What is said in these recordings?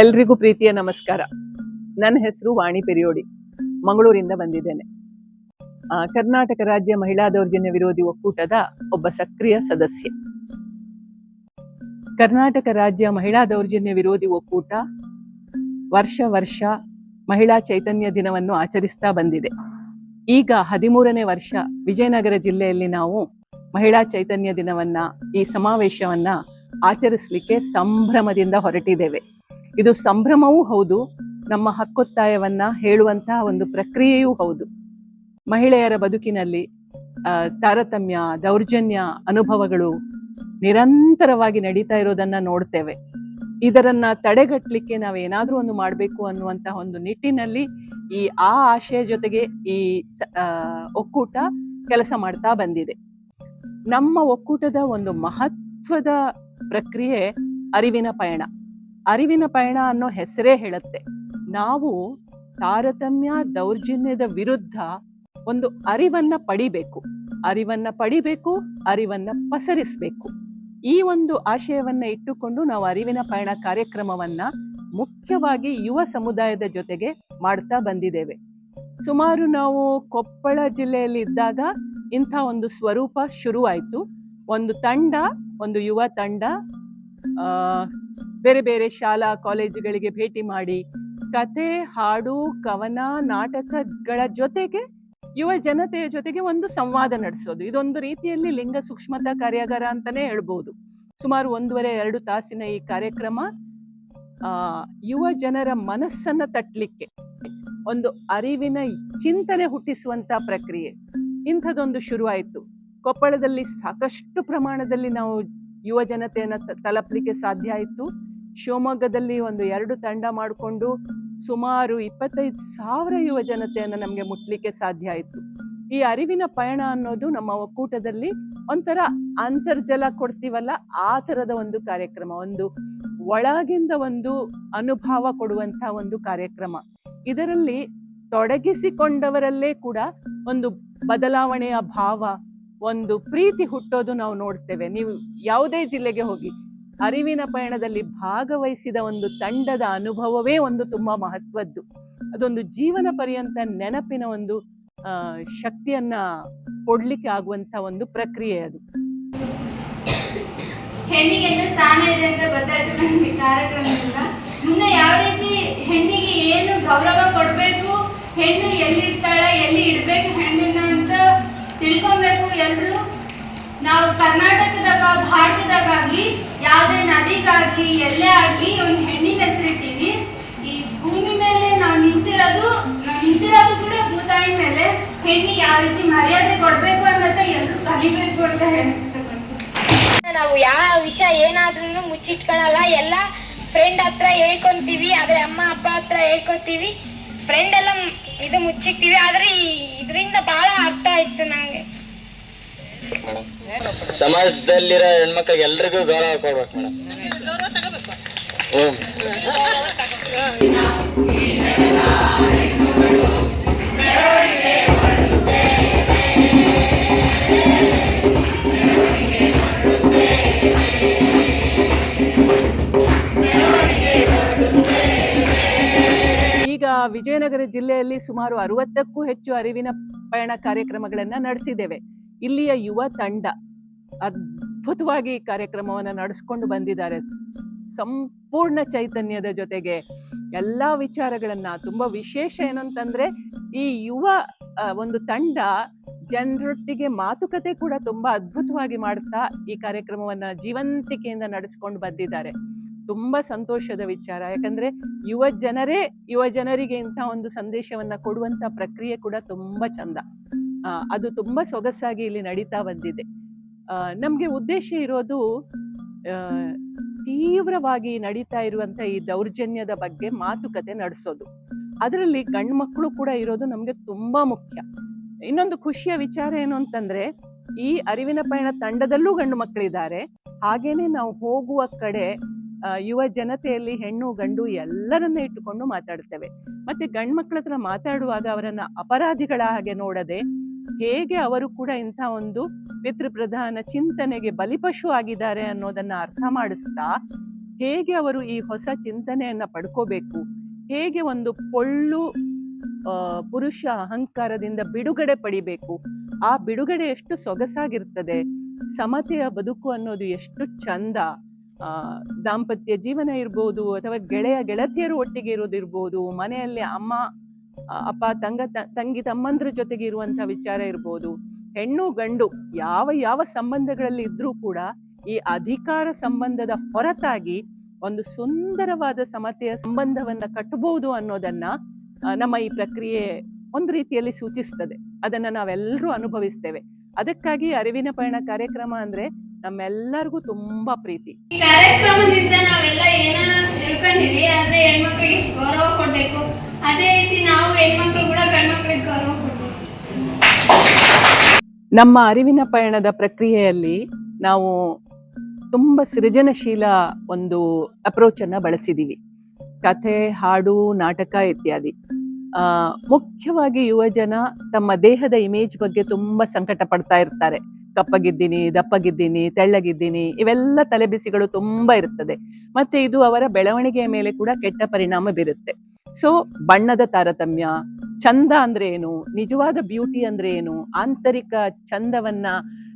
ಎಲ್ರಿಗೂ ಪ್ರೀತಿಯ ನಮಸ್ಕಾರ. ನನ್ನ ಹೆಸರು ವಾಣಿ ಪೆರಿಯೋಡಿ. ಮಂಗಳೂರಿಂದ ಬಂದಿದ್ದೇನೆ. ಕರ್ನಾಟಕ ರಾಜ್ಯ ಮಹಿಳಾ ದೌರ್ಜನ್ಯ ವಿರೋಧಿ ಒಕ್ಕೂಟದ ಒಬ್ಬ ಸಕ್ರಿಯ ಸದಸ್ಯೆ. ಕರ್ನಾಟಕ ರಾಜ್ಯ ಮಹಿಳಾ ದೌರ್ಜನ್ಯ ವಿರೋಧಿ ಒಕ್ಕೂಟ ವರ್ಷ ವರ್ಷ ಮಹಿಳಾ ಚೈತನ್ಯ ದಿನವನ್ನು ಆಚರಿಸ್ತಾ ಬಂದಿದೆ. ಈಗ ಹದಿಮೂರನೇ ವರ್ಷ ವಿಜಯನಗರ ಜಿಲ್ಲೆಯಲ್ಲಿ ನಾವು ಮಹಿಳಾ ಚೈತನ್ಯ ದಿನವನ್ನ, ಈ ಸಮಾವೇಶವನ್ನ ಆಚರಿಸಲಿಕ್ಕೆ ಸಂಭ್ರಮದಿಂದ ಹೊರಟಿದ್ದೇವೆ. ಇದು ಸಂಭ್ರಮವೂ ಹೌದು, ನಮ್ಮ ಹಕ್ಕೊತ್ತಾಯವನ್ನ ಹೇಳುವಂತಹ ಒಂದು ಪ್ರಕ್ರಿಯೆಯೂ ಹೌದು. ಮಹಿಳೆಯರ ಬದುಕಿನಲ್ಲಿ ತಾರತಮ್ಯ, ದೌರ್ಜನ್ಯ ಅನುಭವಗಳು ನಿರಂತರವಾಗಿ ನಡೀತಾ ಇರೋದನ್ನ ನೋಡ್ತೇವೆ. ಇದರನ್ನ ತಡೆಗಟ್ಟಲಿಕ್ಕೆ ನಾವೇನಾದ್ರೂ ಒಂದು ಮಾಡಬೇಕು ಅನ್ನುವಂತಹ ಒಂದು ನಿಟ್ಟಿನಲ್ಲಿ ಈ ಆ ಆಶಯ ಜೊತೆಗೆ ಈ ಒಕ್ಕೂಟ ಕೆಲಸ ಮಾಡ್ತಾ ಬಂದಿದೆ. ನಮ್ಮ ಒಕ್ಕೂಟದ ಒಂದು ಮಹತ್ವದ ಪ್ರಕ್ರಿಯೆ ಅರಿವಿನ ಪಯಣ. ಅರಿವಿನ ಪಯಣ ಅನ್ನೋ ಹೆಸರೇ ಹೇಳುತ್ತೆ. ನಾವು ತಾರತಮ್ಯ, ದೌರ್ಜನ್ಯದ ವಿರುದ್ಧ ಒಂದು ಅರಿವನ್ನ ಪಡಿಬೇಕು. ಅರಿವನ್ನ ಪಡಿಬೇಕು, ಅರಿವನ್ನ ಪಸರಿಸಬೇಕು. ಈ ಒಂದು ಆಶಯವನ್ನ ಇಟ್ಟುಕೊಂಡು ನಾವು ಅರಿವಿನ ಪಯಣ ಕಾರ್ಯಕ್ರಮವನ್ನ ಮುಖ್ಯವಾಗಿ ಯುವ ಸಮುದಾಯದ ಜೊತೆಗೆ ಮಾಡ್ತಾ ಬಂದಿದ್ದೇವೆ. ಸುಮಾರು ನಾವು ಕೊಪ್ಪಳ ಜಿಲ್ಲೆಯಲ್ಲಿ ಇದ್ದಾಗ ಇಂಥ ಒಂದು ಸ್ವರೂಪ ಶುರುವಾಯಿತು. ಒಂದು ತಂಡ, ಒಂದು ಯುವ ತಂಡ ಬೇರೆ ಬೇರೆ ಶಾಲಾ ಕಾಲೇಜುಗಳಿಗೆ ಭೇಟಿ ಮಾಡಿ ಕತೆ, ಹಾಡು, ಕವನ, ನಾಟಕಗಳ ಜೊತೆಗೆ ಯುವ ಜನತೆಯ ಜೊತೆಗೆ ಒಂದು ಸಂವಾದ ನಡೆಸೋದು. ಇದೊಂದು ರೀತಿಯಲ್ಲಿ ಲಿಂಗ ಸೂಕ್ಷ್ಮತಾ ಕಾರ್ಯಾಗಾರ ಅಂತಾನೆ ಹೇಳ್ಬೋದು. ಸುಮಾರು ಒಂದೂವರೆ, ಎರಡು ತಾಸಿನ ಈ ಕಾರ್ಯಕ್ರಮ ಯುವ ಜನರ ಮನಸ್ಸನ್ನ ತಟ್ಟಲಿಕ್ಕೆ ಒಂದು ಅರಿವಿನ ಚಿಂತನೆ ಹುಟ್ಟಿಸುವಂತ ಪ್ರಕ್ರಿಯೆ. ಇಂಥದ್ದೊಂದು ಶುರುವಾಯಿತು. ಕೊಪ್ಪಳದಲ್ಲಿ ಸಾಕಷ್ಟು ಪ್ರಮಾಣದಲ್ಲಿ ನಾವು ಯುವ ಜನತೆಯನ್ನ ತಲುಪಲಿಕ್ಕೆ ಸಾಧ್ಯ ಆಯಿತು. ಶಿವಮೊಗ್ಗದಲ್ಲಿ ಒಂದು ಎರಡು ತಂಡ ಮಾಡಿಕೊಂಡು ಸುಮಾರು ಇಪ್ಪತ್ತೈದು ಸಾವಿರ ಯುವ ಜನತೆಯನ್ನು ನಮಗೆ ಮುಟ್ಲಿಕ್ಕೆ ಸಾಧ್ಯ ಆಯಿತು. ಈ ಅರಿವಿನ ಪಯಣ ಅನ್ನೋದು ನಮ್ಮ ಒಕ್ಕೂಟದಲ್ಲಿ ಒಂಥರ ಅಂತರ್ಜಲ ಕೊಡ್ತೀವಲ್ಲ, ಆ ಥರದ ಒಂದು ಕಾರ್ಯಕ್ರಮ, ಒಂದು ಒಳಗಿಂದ ಒಂದು ಅನುಭವ ಕೊಡುವಂಥ ಒಂದು ಕಾರ್ಯಕ್ರಮ. ಇದರಲ್ಲಿ ತೊಡಗಿಸಿಕೊಂಡವರಲ್ಲೇ ಕೂಡ ಒಂದು ಬದಲಾವಣೆಯ ಭಾವ, ಒಂದು ಪ್ರೀತಿ ಹುಟ್ಟೋದು ನಾವು ನೋಡ್ತೇವೆ. ನೀವು ಯಾವುದೇ ಜಿಲ್ಲೆಗೆ ಹೋಗಿ ಅರಿವಿನ ಪಯಣದಲ್ಲಿ ಭಾಗವಹಿಸಿದ ಒಂದು ತಂಡದ ಅನುಭವವೇ ಒಂದು ತುಂಬ ಮಹತ್ವದ್ದು. ಅದೊಂದು ಜೀವನ ಪರ್ಯಂತ ನೆನಪಿನ ಒಂದು ಶಕ್ತಿಯನ್ನ ಕೊಡ್ಲಿಕ್ಕೆ ಆಗುವಂತ ಒಂದು ಪ್ರಕ್ರಿಯೆ ಅದು. ಹೆಣ್ಣಿಗೆಲ್ಲ ಸ್ಥಾನ ಇದೆ ಅಂತ ಗೊತ್ತಾಯ್ತು ನಮಗೆ ಕಾರ್ಯಕ್ರಮದಿಂದ. ಮುಂದೆ ಯಾವ ರೀತಿ ಹೆಣ್ಣಿಗೆ ಏನು ಗೌರವ ಕೊಡಬೇಕು, ಹೆಣ್ಣು ಎಲ್ಲಿರ್ತಾಳೆ, ಎಲ್ಲಿ ಇಡಬೇಕು ಹೆಣ್ಣಿನ ಅಂತ ತಿಳ್ಕೊಬೇಕು ಎಲ್ಲರೂ ನಾವು ಕರ್ನಾಟಕದಾಗ ಭಾರತದಾಗಲಿ ಯಾವುದೇ ನದಿಗಾಗಿ ಎಲ್ಲೇ ಆಗಲಿ ಒಂದು ಹೆಣ್ಣಿನ ಹೆಸರಿಟ್ಟಿವಿ. ಈ ಭೂಮಿ ಮೇಲೆ ನಾವು ನಿಂತಿರೋದು ನಿಂತಿರೋದು ಕೂಡ ಭೂತಾಯಿ ಮೇಲೆ. ಹೆಣ್ಣಿಗೆ ಯಾವ ರೀತಿ ಮರ್ಯಾದೆ ಕೊಡಬೇಕು ಅನ್ನೋದ ಎಲ್ಲರೂ ಕಲಿಬೇಕು ಅಂತ ಹೇಳಿ ನಾವು ಯಾವ ವಿಷಯ ಏನಾದ್ರೂ ಮುಚ್ಚಿಟ್ಕೊಳಲ್ಲ. ಎಲ್ಲ ಫ್ರೆಂಡ್ ಹತ್ರ ಹೇಳ್ಕೊಂತೀವಿ, ಆದ್ರೆ ಅಮ್ಮ, ಅಪ್ಪ ಹತ್ರ ಹೇಳ್ಕೊತೀವಿ. ಫ್ರೆಂಡ್ ಎಲ್ಲ ಇದು ಮುಚ್ಚಿಕ್ತೀವಿ ಆದ್ರೆ ಇದರಿಂದ ಬಹಳ ಅರ್ಥ ಆಯ್ತು ನಂಗೆ. ಸಮಾಜದಲ್ಲಿರೋ ಹೆಣ್ಮಕ್ಳಿಗೆ ಎಲ್ರಿಗೂ ಗೌರವ ಕೊಡ್ಬೇಕು ಮೇಡಮ್. ಈಗ ವಿಜಯನಗರ ಜಿಲ್ಲೆಯಲ್ಲಿ ಸುಮಾರು ಅರವತ್ತಕ್ಕೂ ಹೆಚ್ಚು ಅರಿವಿನ ಪಯಣ ಕಾರ್ಯಕ್ರಮಗಳನ್ನು ನಡೆಸಿದ್ದೇವೆ. ಇಲ್ಲಿಯ ಯುವ ತಂಡ ಅದ್ಭುತವಾಗಿ ಕಾರ್ಯಕ್ರಮವನ್ನು ನಡೆಸ್ಕೊಂಡು ಬಂದಿದ್ದಾರೆ. ಸಂಪೂರ್ಣ ಚೈತನ್ಯದ ಜೊತೆಗೆ ಎಲ್ಲ ವಿಚಾರಗಳನ್ನ, ತುಂಬ ವಿಶೇಷ ಏನಂತಂದ್ರೆ ಈ ಯುವ ಒಂದು ತಂಡ ಜನರೊಟ್ಟಿಗೆ ಮಾತುಕತೆ ಕೂಡ ತುಂಬ ಅದ್ಭುತವಾಗಿ ಮಾಡ್ತಾ ಈ ಕಾರ್ಯಕ್ರಮವನ್ನ ಜೀವಂತಿಕೆಯಿಂದ ನಡೆಸ್ಕೊಂಡು ಬಂದಿದ್ದಾರೆ. ತುಂಬ ಸಂತೋಷದ ವಿಚಾರ. ಯಾಕಂದ್ರೆ ಯುವ ಜನರೇ, ಯುವ ಜನರಿಗೆ ಇಂಥ ಒಂದು ಸಂದೇಶವನ್ನ ಕೊಡುವಂತ ಪ್ರಕ್ರಿಯೆ ಕೂಡ ತುಂಬ ಚಂದ. ಅದು ತುಂಬಾ ಸೊಗಸಾಗಿ ಇಲ್ಲಿ ನಡೀತಾ ಬಂದಿದೆ. ನಮಗೆ ಉದ್ದೇಶ ಇರೋದು ತೀವ್ರವಾಗಿ ನಡೀತಾ ಇರುವಂಥ ಈ ದೌರ್ಜನ್ಯದ ಬಗ್ಗೆ ಮಾತುಕತೆ ನಡೆಸೋದು. ಅದರಲ್ಲಿ ಗಂಡು ಮಕ್ಕಳು ಕೂಡ ಇರೋದು ನಮಗೆ ತುಂಬಾ ಮುಖ್ಯ. ಇನ್ನೊಂದು ಖುಷಿಯ ವಿಚಾರ ಏನು ಅಂತಂದ್ರೆ, ಈ ಅರಿವಿನ ಪಯಣ ತಂಡದಲ್ಲೂ ಗಂಡು ಮಕ್ಕಳಿದ್ದಾರೆ ಹಾಗೇನೆ ನಾವು ಹೋಗುವ ಕಡೆ ಯುವ ಜನತೆಯಲ್ಲಿ ಹೆಣ್ಣು, ಗಂಡು ಎಲ್ಲರನ್ನ ಇಟ್ಟುಕೊಂಡು ಮಾತಾಡ್ತೇವೆ. ಮತ್ತೆ ಗಂಡು ಮಕ್ಕಳ ಹತ್ರ ಮಾತಾಡುವಾಗ ಅವರನ್ನ ಅಪರಾಧಿಗಳ ಹಾಗೆ ನೋಡದೆ ಹೇಗೆ ಅವರು ಕೂಡ ಇಂಥ ಒಂದು ಪಿತೃಪ್ರಧಾನ ಚಿಂತನೆಗೆ ಬಲಿಪಶು ಆಗಿದ್ದಾರೆ ಅನ್ನೋದನ್ನ ಅರ್ಥ ಮಾಡಿಸ್ತಾ ಹೇಗೆ ಅವರು ಈ ಹೊಸ ಚಿಂತನೆಯನ್ನ ಪಡ್ಕೋಬೇಕು? ಹೇಗೆ ಒಂದು ಪೊಳ್ಳು ಪುರುಷ ಅಹಂಕಾರದಿಂದ ಬಿಡುಗಡೆ ಪಡಿಬೇಕು? ಆ ಬಿಡುಗಡೆ ಎಷ್ಟು ಸೊಗಸಾಗಿರ್ತದೆ? ಸಮತೆಯ ಬದುಕು ಅನ್ನೋದು ಎಷ್ಟು ಚಂದ? ದಾಂಪತ್ಯ ಜೀವನ ಇರ್ಬೋದು ಅಥವಾ ಗೆಳೆಯ ಗೆಳತಿಯರು ಒಟ್ಟಿಗೆ ಇರೋದಿರ್ಬೋದು, ಮನೆಯಲ್ಲಿ ಅಮ್ಮ ಅಪ್ಪ ತಂಗ ತಂಗಿ ತಮ್ಮಂದ್ರ ಜೊತೆಗೆ ಇರುವಂತ ವಿಚಾರ ಇರ್ಬೋದು. ಹೆಣ್ಣು ಗಂಡು ಯಾವ ಯಾವ ಸಂಬಂಧಗಳಲ್ಲಿ ಇದ್ರೂ ಕೂಡ ಈ ಅಧಿಕಾರ ಸಂಬಂಧದ ಹೊರತಾಗಿ ಒಂದು ಸುಂದರವಾದ ಸಮತೆಯ ಸಂಬಂಧವನ್ನ ಕಟ್ಟಬಹುದು ಅನ್ನೋದನ್ನ ನಮ್ಮ ಈ ಪ್ರಕ್ರಿಯೆ ಒಂದು ರೀತಿಯಲ್ಲಿ ಸೂಚಿಸ್ತದೆ. ಅದನ್ನ ನಾವೆಲ್ಲರೂ ಅನುಭವಿಸ್ತೇವೆ. ಅದಕ್ಕಾಗಿ ಅರಿವಿನ ಪಯಣ ಕಾರ್ಯಕ್ರಮ ಅಂದ್ರೆ ನಮ್ಮೆಲ್ಲರಿಗೂ ತುಂಬಾ ಪ್ರೀತಿ. ಈ ಕಾರ್ಯಕ್ರಮದಿಂದ ನಾವೆಲ್ಲ ಏನಾದ್ರೂ ತಿಳ್ಕೊಂಡಿವಿ ಅಂದ್ರೆ ಹೆಣ್ಮಕ್ಳಿಗೆ ಗೌರವ ಕೊಡ್ಬೇಕು. ನಮ್ಮ ಅರಿವಿನ ಪಯಣದ ಪ್ರಕ್ರಿಯೆಯಲ್ಲಿ ನಾವು ತುಂಬ ಸೃಜನಶೀಲ ಒಂದು ಅಪ್ರೋಚ್ ಅನ್ನ ಬಳಸಿದೀವಿ. ಕಥೆ, ಹಾಡು, ನಾಟಕ ಇತ್ಯಾದಿ. ಮುಖ್ಯವಾಗಿ ಯುವ ಜನ ತಮ್ಮ ದೇಹದ ಇಮೇಜ್ ಬಗ್ಗೆ ತುಂಬಾ ಸಂಕಟ ಪಡ್ತಾ ಇರ್ತಾರೆ. ಕಪ್ಪಗಿದ್ದೀನಿ, ದಪ್ಪಗಿದ್ದೀನಿ, ತೆಳ್ಳಗಿದ್ದೀನಿ, ಇವೆಲ್ಲ ತಲೆಬಿಸಿಗಳು ತುಂಬಾ ಇರ್ತದೆ. ಮತ್ತೆ ಇದು ಅವರ ಬೆಳವಣಿಗೆಯ ಮೇಲೆ ಕೂಡ ಕೆಟ್ಟ ಪರಿಣಾಮ ಬೀರುತ್ತೆ. ಸೊ ಬಣ್ಣದ ತಾರತಮ್ಯ ಚಂದ ಅಂದ್ರೆ ಏನು? ನಿಜವಾದ ಬ್ಯೂಟಿ ಅಂದ್ರೆ ಏನು? ಆಂತರಿಕ ಚಂದವನ್ನ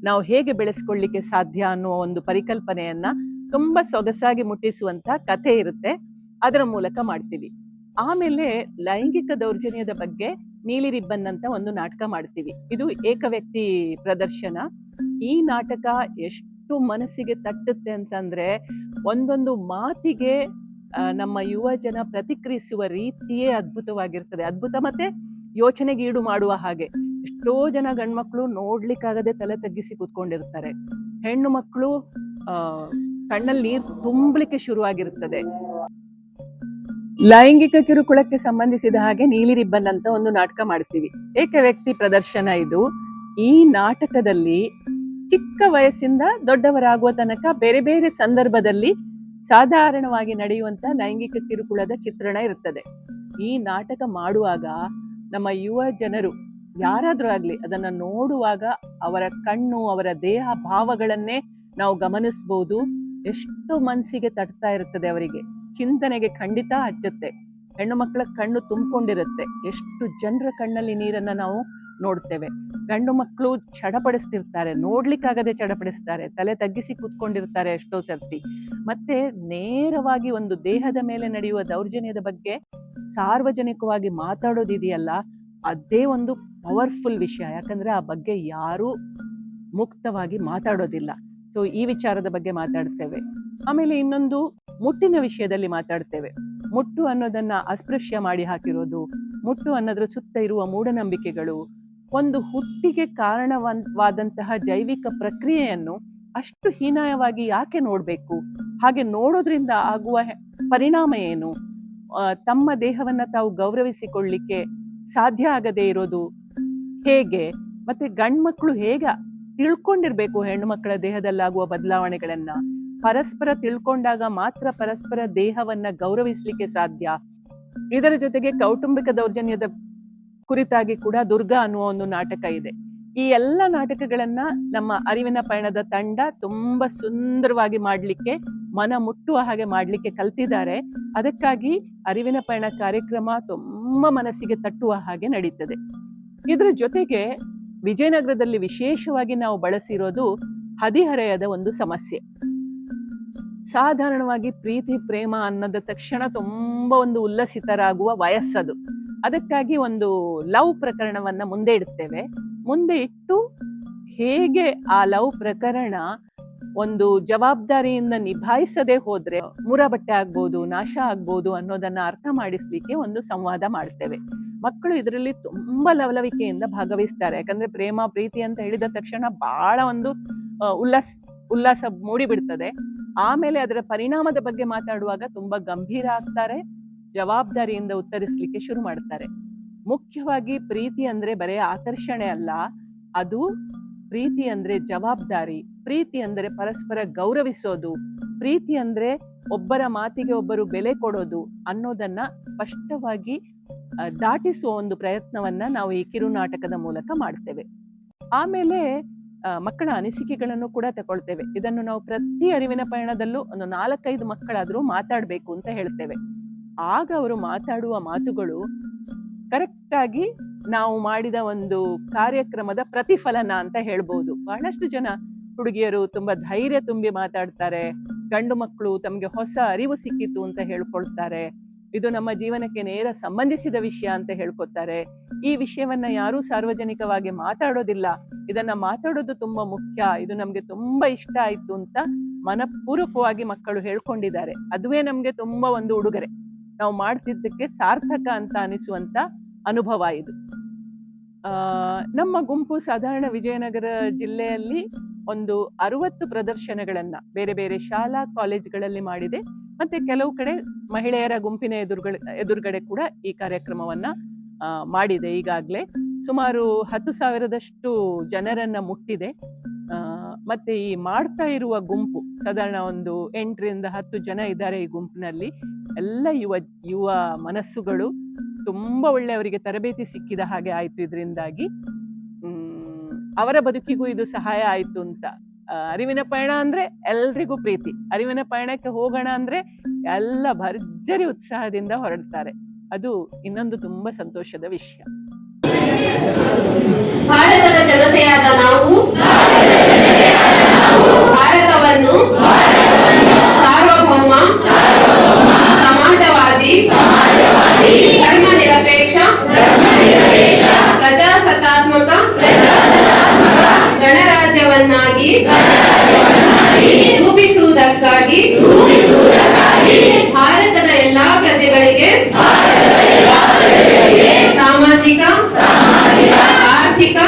ನಾವು ಹೇಗೆ ಬೆಳೆಸ್ಕೊಳ್ಳಿಕ್ಕೆ ಸಾಧ್ಯ ಅನ್ನುವ ಒಂದು ಪರಿಕಲ್ಪನೆಯನ್ನ ತುಂಬಾ ಸೊಗಸಾಗಿ ಮುಟ್ಟಿಸುವಂತ ಕಥೆ ಇರುತ್ತೆ. ಅದರ ಮೂಲಕ ಮಾಡ್ತೀವಿ. ಆಮೇಲೆ ಲೈಂಗಿಕ ದೌರ್ಜನ್ಯದ ಬಗ್ಗೆ ನೀಲಿ ರಿಬ್ಬನ್ ಅಂತ ಒಂದು ನಾಟಕ ಮಾಡ್ತೀವಿ. ಇದು ಏಕವ್ಯಕ್ತಿ ಪ್ರದರ್ಶನ. ಈ ನಾಟಕ ಎಷ್ಟು ಮನಸ್ಸಿಗೆ ತಟ್ಟುತ್ತೆ ಅಂತಂದ್ರೆ, ಒಂದೊಂದು ಮಾತಿಗೆ ನಮ್ಮ ಯುವ ಜನ ಪ್ರತಿಕ್ರಿಯಿಸುವ ರೀತಿಯೇ ಅದ್ಭುತವಾಗಿರ್ತದೆ. ಅದ್ಭುತ ಮತ್ತೆ ಯೋಚನೆಗೀಡು ಮಾಡುವ ಹಾಗೆ. ಎಷ್ಟೋ ಜನ ಗಂಡ್ಮಕ್ಳು ನೋಡ್ಲಿಕ್ಕಾಗದೆ ತಲೆ ತಗ್ಗಿಸಿ ಕೂತ್ಕೊಂಡಿರ್ತಾರೆ. ಹೆಣ್ಣು ಮಕ್ಕಳು ಕಣ್ಣಲ್ಲಿ ನೀರು ತುಂಬಲಿಕ್ಕೆ ಶುರುವಾಗಿರ್ತದೆ. ಲೈಂಗಿಕ ಕಿರುಕುಳಕ್ಕೆ ಸಂಬಂಧಿಸಿದ ಹಾಗೆ ನೀಲಿ ರಿಬ್ಬನ್ ಅಂತ ಒಂದು ನಾಟಕ ಮಾಡ್ತೀವಿ. ಏಕ ವ್ಯಕ್ತಿ ಪ್ರದರ್ಶನ ಇದು? ಈ ನಾಟಕದಲ್ಲಿ ಚಿಕ್ಕ ವಯಸ್ಸಿಂದ ದೊಡ್ಡವರಾಗುವ ತನಕ ಬೇರೆ ಬೇರೆ ಸಂದರ್ಭದಲ್ಲಿ ಸಾಧಾರಣವಾಗಿ ನಡೆಯುವಂತ ಲೈಂಗಿಕ ಕಿರುಕುಳದ ಚಿತ್ರಣ ಇರುತ್ತದೆ. ಈ ನಾಟಕ ಮಾಡುವಾಗ ನಮ್ಮ ಯುವ ಜನರು ಯಾರಾದರೂ ಆಗಲಿ ಅದನ್ನ ನೋಡುವಾಗ ಅವರ ಕಣ್ಣು, ಅವರ ದೇಹ ಭಾವಗಳನ್ನೇ ನಾವು ಗಮನಿಸಬಹುದು ಎಷ್ಟು ಮನಸ್ಸಿಗೆ ತಟ್ತಾ ಇರುತ್ತದೆ ಅವರಿಗೆ. ಚಿಂತನೆಗೆ ಖಂಡಿತ ಹಚ್ಚುತ್ತೆ. ಹೆಣ್ಣು ಮಕ್ಕಳ ಕಣ್ಣು ತುಂಬಿಕೊಂಡಿರುತ್ತೆ. ಎಷ್ಟು ಜನರ ಕಣ್ಣಲ್ಲಿ ನೀರನ್ನ ನಾವು ನೋಡ್ತೇವೆ ಗಂಡು ಮಕ್ಕಳು ಚಡಪಡಿಸ್ತಿರ್ತಾರೆ, ನೋಡ್ಲಿಕ್ಕಾಗದೆ ಚಡಪಡಿಸ್ತಾರೆ, ತಲೆ ತಗ್ಗಿಸಿ ಕೂತ್ಕೊಂಡಿರ್ತಾರೆ ಎಷ್ಟೋ ಸರ್ತಿ. ಮತ್ತೆ ನೇರವಾಗಿ ಒಂದು ದೇಹದ ಮೇಲೆ ನಡೆಯುವ ದೌರ್ಜನ್ಯದ ಬಗ್ಗೆ ಸಾರ್ವಜನಿಕವಾಗಿ ಮಾತಾಡೋದಿದೆಯಲ್ಲ, ಅದೇ ಒಂದು ಪವರ್ಫುಲ್ ವಿಷಯ. ಯಾಕಂದ್ರೆ ಆ ಬಗ್ಗೆ ಯಾರೂ ಮುಕ್ತವಾಗಿ ಮಾತಾಡೋದಿಲ್ಲ. ಸೊ, ಈ ವಿಚಾರದ ಬಗ್ಗೆ ಮಾತಾಡ್ತೇವೆ. ಆಮೇಲೆ ಇನ್ನೊಂದು ಮುಟ್ಟಿನ ವಿಷಯದಲ್ಲಿ ಮಾತಾಡ್ತೇವೆ. ಮುಟ್ಟು ಅನ್ನೋದನ್ನ ಅಸ್ಪೃಶ್ಯ ಮಾಡಿ ಹಾಕಿರೋದು, ಮುಟ್ಟು ಅನ್ನೋದ್ರ ಸುತ್ತ ಇರುವ ಮೂಢನಂಬಿಕೆಗಳು ಒಂದು ಹುಟ್ಟಿಗೆ ಕಾರಣವಾದಂತಹ ಜೈವಿಕ ಪ್ರಕ್ರಿಯೆಯನ್ನು ಅಷ್ಟು ಹೀನಾಯವಾಗಿ ಯಾಕೆ ನೋಡಬೇಕು? ಹಾಗೆ ನೋಡೋದ್ರಿಂದ ಆಗುವ ಪರಿಣಾಮ ಏನು? ತಮ್ಮ ದೇಹವನ್ನ ತಾವು ಗೌರವಿಸಿಕೊಳ್ಳಿಕ್ಕೆ ಸಾಧ್ಯ ಆಗದೆ ಇರೋದು ಹೇಗೆ? ಮತ್ತೆ ಗಂಡ್ಮಕ್ಳು ಹೇಗೆ ತಿಳ್ಕೊಂಡಿರ್ಬೇಕು ಹೆಣ್ಣು ಮಕ್ಕಳ ದೇಹದಲ್ಲಾಗುವ ಬದಲಾವಣೆಗಳನ್ನ? ಪರಸ್ಪರ ತಿಳ್ಕೊಂಡಾಗ ಮಾತ್ರ ಪರಸ್ಪರ ದೇಹವನ್ನ ಗೌರವಿಸ್ಲಿಕ್ಕೆ ಸಾಧ್ಯ? ಇದರ ಜೊತೆಗೆ ಕೌಟುಂಬಿಕ ದೌರ್ಜನ್ಯದ ಕುರಿತಾಗಿ ಕೂಡ ದುರ್ಗಾ ಅನ್ನುವ ಒಂದು ನಾಟಕ ಇದೆ. ಈ ಎಲ್ಲ ನಾಟಕಗಳನ್ನ ನಮ್ಮ ಅರಿವಿನ ಪಯಣದ ತಂಡ ತುಂಬಾ ಸುಂದರವಾಗಿ ಮಾಡ್ಲಿಕ್ಕೆ, ಮನ ಮುಟ್ಟುವ ಹಾಗೆ ಮಾಡ್ಲಿಕ್ಕೆ ಕಲ್ತಿದ್ದಾರೆ. ಅದಕ್ಕಾಗಿ ಅರಿವಿನ ಪಯಣ ಕಾರ್ಯಕ್ರಮ ತುಂಬಾ ಮನಸ್ಸಿಗೆ ತಟ್ಟುವ ಹಾಗೆ ನಡೀತದೆ. ಇದರ ಜೊತೆಗೆ ವಿಜಯನಗರದಲ್ಲಿ ವಿಶೇಷವಾಗಿ ನಾವು ಬಳಸಿರೋದು ಹದಿಹರೆಯದ ಒಂದು ಸಮಸ್ಯೆ. ಸಾಧಾರಣವಾಗಿ ಪ್ರೀತಿ, ಪ್ರೇಮ ಅನ್ನದ ತಕ್ಷಣ ತುಂಬಾ ಒಂದು ಉಲ್ಲಸಿತರಾಗುವ ವಯಸ್ಸದು. ಅದಕ್ಕಾಗಿ ಒಂದು ಲವ್ ಪ್ರಕರಣವನ್ನ ಮುಂದೆ ಇಡ್ತೇವೆ. ಮುಂದೆ ಇಟ್ಟು ಹೇಗೆ ಆ ಲವ್ ಪ್ರಕರಣ ಒಂದು ಜವಾಬ್ದಾರಿಯಿಂದ ನಿಭಾಯಿಸದೆ ಹೋದ್ರೆ ಮುರಬಟ್ಟೆ ಆಗ್ಬೋದು, ನಾಶ ಆಗ್ಬೋದು ಅನ್ನೋದನ್ನ ಅರ್ಥ ಮಾಡಿಸ್ಲಿಕ್ಕೆ ಒಂದು ಸಂವಾದ ಮಾಡ್ತೇವೆ. ಮಕ್ಕಳು ಇದರಲ್ಲಿ ತುಂಬಾ ಲವಲವಿಕೆಯಿಂದ ಭಾಗವಹಿಸ್ತಾರೆ. ಯಾಕಂದ್ರೆ ಪ್ರೇಮ, ಪ್ರೀತಿ ಅಂತ ಹೇಳಿದ ತಕ್ಷಣ ಬಹಳ ಒಂದು ಉಲ್ಲಾಸ ಉಲ್ಲಾಸ ಮೂಡಿಬಿಡ್ತದೆ. ಆಮೇಲೆ ಅದರ ಪರಿಣಾಮದ ಬಗ್ಗೆ ಮಾತಾಡುವಾಗ ತುಂಬಾ ಗಂಭೀರ ಆಗ್ತಾರೆ. ಜವಾಬ್ದಾರಿಯಿಂದ ಉತ್ತರಿಸಲಿಕ್ಕೆ ಶುರು ಮಾಡ್ತಾರೆ. ಮುಖ್ಯವಾಗಿ ಪ್ರೀತಿ ಅಂದ್ರೆ ಬರೇ ಆಕರ್ಷಣೆ ಅಲ್ಲ, ಅದು ಪ್ರೀತಿ ಅಂದ್ರೆ ಜವಾಬ್ದಾರಿ, ಪ್ರೀತಿ ಅಂದ್ರೆ ಪರಸ್ಪರ ಗೌರವಿಸೋದು, ಪ್ರೀತಿ ಅಂದ್ರೆ ಒಬ್ಬರ ಮಾತಿಗೆ ಒಬ್ಬರು ಬೆಲೆ ಕೊಡೋದು ಅನ್ನೋದನ್ನ ಸ್ಪಷ್ಟವಾಗಿ ದಾಟಿಸುವ ಒಂದು ಪ್ರಯತ್ನವನ್ನ ನಾವು ಈ ಕಿರು ನಾಟಕದ ಮೂಲಕ ಮಾಡ್ತೇವೆ. ಆಮೇಲೆ ಮಕ್ಕಳ ಅನಿಸಿಕೆಗಳನ್ನು ಕೂಡ ತಗೊಳ್ತೇವೆ ಇದನ್ನು ನಾವು ಪ್ರತಿ ಅರಿವಿನ ಪಯಣದಲ್ಲೂ ಒಂದು ನಾಲ್ಕೈದು ಮಕ್ಕಳಾದ್ರೂ ಮಾತಾಡಬೇಕು ಅಂತ ಹೇಳ್ತೇವೆ. ಆಗ ಅವರು ಮಾತಾಡುವ ಮಾತುಗಳು ಕರೆಕ್ಟಾಗಿ ನಾವು ಮಾಡಿದ ಒಂದು ಕಾರ್ಯಕ್ರಮದ ಪ್ರತಿಫಲನ ಅಂತ ಹೇಳ್ಬೋದು. ಬಹಳಷ್ಟು ಜನ ಹುಡುಗಿಯರು ತುಂಬಾ ಧೈರ್ಯ ತುಂಬಿ ಮಾತಾಡ್ತಾರೆ. ಗಂಡು ಮಕ್ಕಳು ತಮಗೆ ಹೊಸ ಅರಿವು ಸಿಕ್ಕಿತು ಅಂತ ಹೇಳ್ಕೊಳ್ತಾರೆ. ಇದು ನಮ್ಮ ಜೀವನಕ್ಕೆ ನೇರ ಸಂಬಂಧಿಸಿದ ವಿಷಯ ಅಂತ ಹೇಳ್ಕೊತಾರೆ ಈ ವಿಷಯವನ್ನ ಯಾರೂ ಸಾರ್ವಜನಿಕವಾಗಿ ಮಾತಾಡೋದಿಲ್ಲ. ಇದನ್ನ ಮಾತಾಡೋದು ತುಂಬಾ ಮುಖ್ಯ. ಇದು ನಮ್ಗೆ ತುಂಬಾ ಇಷ್ಟ ಆಯ್ತು ಅಂತ ಮನಪೂರ್ವಕವಾಗಿ ಮಕ್ಕಳು ಹೇಳ್ಕೊಂಡಿದ್ದಾರೆ. ಅದುವೇ ನಮ್ಗೆ ತುಂಬಾ ಒಂದು ಉಡುಗೊರೆ. ನಾವು ಮಾಡ್ತಿದ್ದಕ್ಕೆ ಸಾರ್ಥಕ ಅಂತ ಅನಿಸುವಂತ ಅನುಭವ ಇದು. ನಮ್ಮ ಗುಂಪು ಸಾಧಾರಣ ವಿಜಯನಗರ ಜಿಲ್ಲೆಯಲ್ಲಿ ಒಂದು ಅರವತ್ತು ಪ್ರದರ್ಶನಗಳನ್ನ ಬೇರೆ ಬೇರೆ ಶಾಲಾ ಕಾಲೇಜ್ಗಳಲ್ಲಿ ಮಾಡಿದೆ. ಮತ್ತೆ ಕೆಲವು ಕಡೆ ಮಹಿಳೆಯರ ಗುಂಪಿನ ಎದುರುಗಡೆ ಎದುರುಗಡೆ ಕೂಡ ಈ ಕಾರ್ಯಕ್ರಮವನ್ನ ಮಾಡಿದೆ ಈಗಾಗಲೇ. ಸುಮಾರು ಹತ್ತು ಸಾವಿರದಷ್ಟು ಜನರನ್ನ ಮುಟ್ಟಿದೆ. ಮತ್ತೆ ಈ ಮಾಡ್ತಾ ಇರುವ ಗುಂಪು, ಸಾಧಾರಣ ಒಂದು ಎಂಟರಿಂದ ಹತ್ತು ಜನ ಇದ್ದಾರೆ ಈ ಗುಂಪಿನಲ್ಲಿ. ಎಲ್ಲ ಯುವ ಯುವ ಮನಸ್ಸುಗಳು ತುಂಬಾ ಒಳ್ಳೆಯವರಿಗೆ ತರಬೇತಿ ಸಿಕ್ಕಿದ ಹಾಗೆ ಆಯ್ತು ಇದರಿಂದಾಗಿ. ಅವರ ಬದುಕಿಗೂ ಇದು ಸಹಾಯ ಆಯ್ತು ಅಂತ. ಅರಿವಿನ ಪಯಣ ಅಂದ್ರೆ ಎಲ್ರಿಗೂ ಪ್ರೀತಿ. ಅರಿವಿನ ಪಯಣಕ್ಕೆ ಹೋಗೋಣ ಅಂದ್ರೆ ಎಲ್ಲ ಭರ್ಜರಿ ಉತ್ಸಾಹದಿಂದ ಹೊರಡ್ತಾರೆ. ಅದು ಇನ್ನೊಂದು ತುಂಬಾ ಸಂತೋಷದ ವಿಷಯ. ಭಾರತದ ಜನತೆಯಾದ ನಾವು సామాజిక ఆర్థిక